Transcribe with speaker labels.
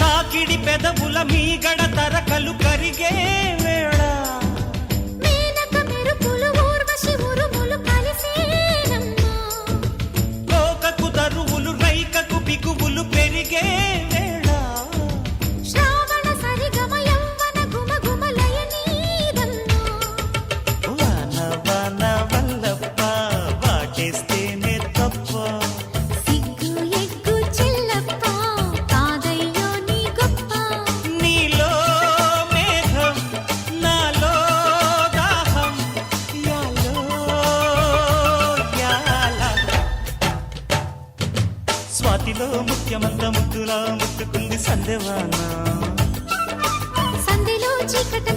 Speaker 1: తాకిడి పెదవుల మీ గడ తర వాటిలో ముఖ్యమంత ముద్దులా ముట్టుకుంది సందేవానా
Speaker 2: సందిలో చీకట